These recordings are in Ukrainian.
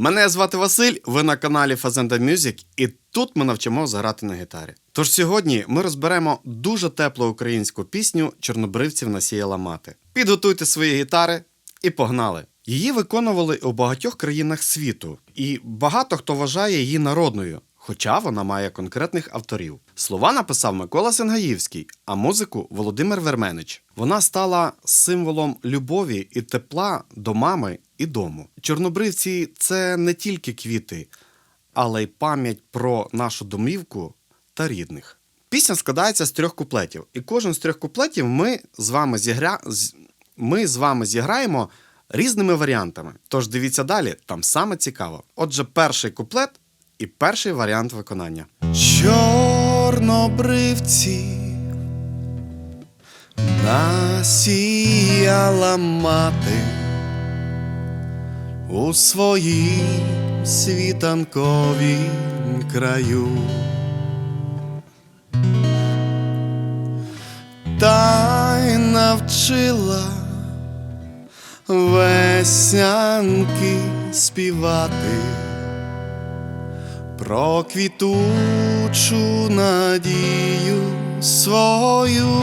Мене звати Василь, ви на каналі Fazenda Music, і тут ми навчимо заграти на гітарі. Тож сьогодні ми розберемо дуже теплу українську пісню Чорнобривців насіяла мати. Підготуйте свої гітари і погнали! Її виконували у багатьох країнах світу, і багато хто вважає її народною, хоча вона має конкретних авторів. Слова написав Микола Сенгаївський, а музику Володимир Верменич. Вона стала символом любові і тепла до мами і дому. Чорнобривці це не тільки квіти, але й пам'ять про нашу домівку та рідних. Пісня складається з трьох куплетів, і кожен з трьох куплетів ми з вами зігра... ми з вами зіграємо різними варіантами. Тож дивіться далі, там саме цікаво. Отже, перший куплет і перший варіант виконання. Чорнобривці насіяла мати у своїм світанковім краю. Та й навчила веснянки співати про квітучу надію свою,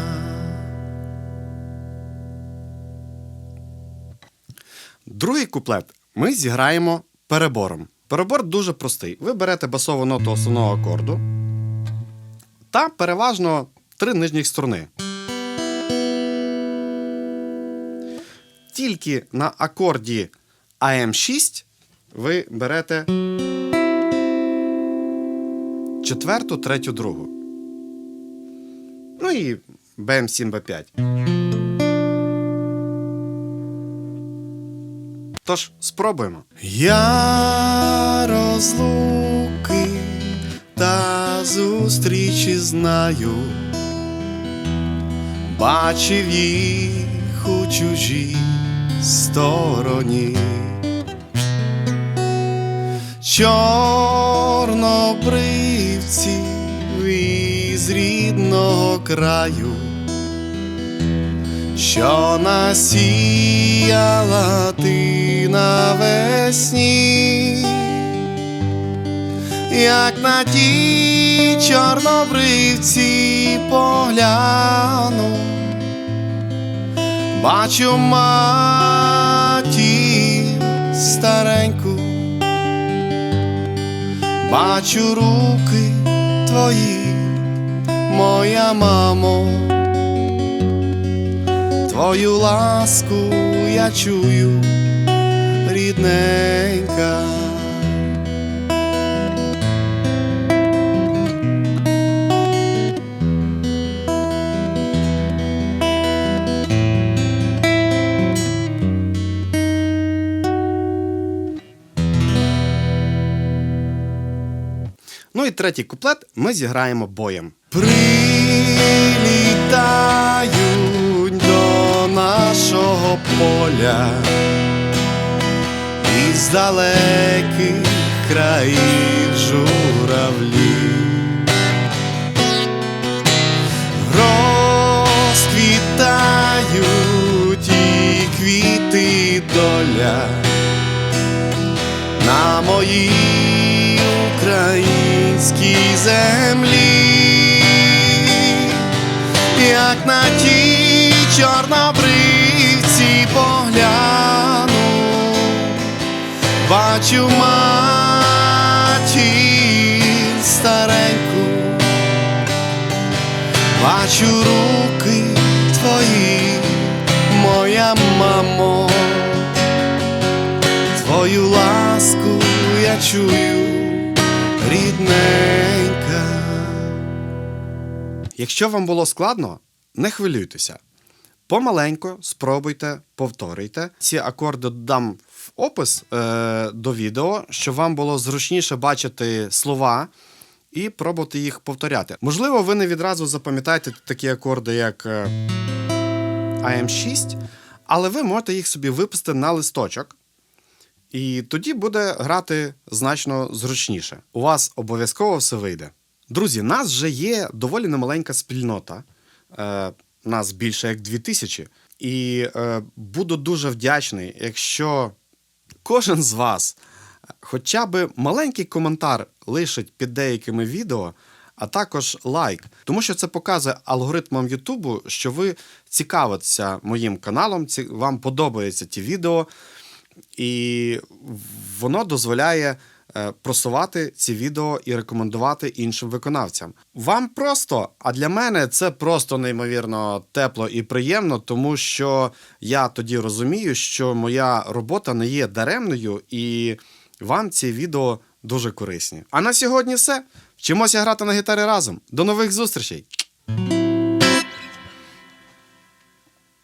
Другий куплет ми зіграємо перебором. Перебор дуже простий. Ви берете басову ноту основного акорду та переважно три нижніх струни. Тільки на акорді АМ6 ви берете четверту, третю, другу. Ну і БМ7, Тож, спробуємо. Я розлуки та зустрічі знаю. Бачив їх у чужій стороні. Чорнобривців із рідного краю, що насіяла ти навесні, як на ті чорнобривці погляну, бачу матір стареньку. Бачу руки твої, моя мамо, твою ласку я чую, рідненька. Ну і третій куплет ми зіграємо боєм. Прилітають далеких країв журавлі. Розквітають і квіти доля на моїй українській землі, як на ті чорнобривці мать. матір стареньку, бачу руки твої, моя мамо, твою ласку я чую, рідненька. Якщо вам було складно, не хвилюйтеся. Помаленько спробуйте, повторюйте. Ці акорди дам в опис е, до відео, щоб вам було зручніше бачити слова і пробувати їх повторяти. Можливо, ви не відразу запам'ятаєте такі акорди, як е, AM6, але ви можете їх собі виписати на листочок. І тоді буде грати значно зручніше. У вас обов'язково все вийде. Друзі, нас вже є доволі немаленька спільнота. Е, нас більше як 2000. І е, буду дуже вдячний, якщо кожен з вас хоча б маленький коментар лишить під деякими відео, а також лайк. Тому що це показує алгоритмам Ютубу, що ви цікавитеся моїм каналом, вам подобаються ті відео, і воно дозволяє е, просувати ці відео і рекомендувати іншим виконавцям. Вам просто, а для мене це просто неймовірно тепло і приємно, тому що я тоді розумію, що моя робота не є даремною, і вам ці відео дуже корисні. А на сьогодні все. Вчимося грати на гітарі разом. До нових зустрічей!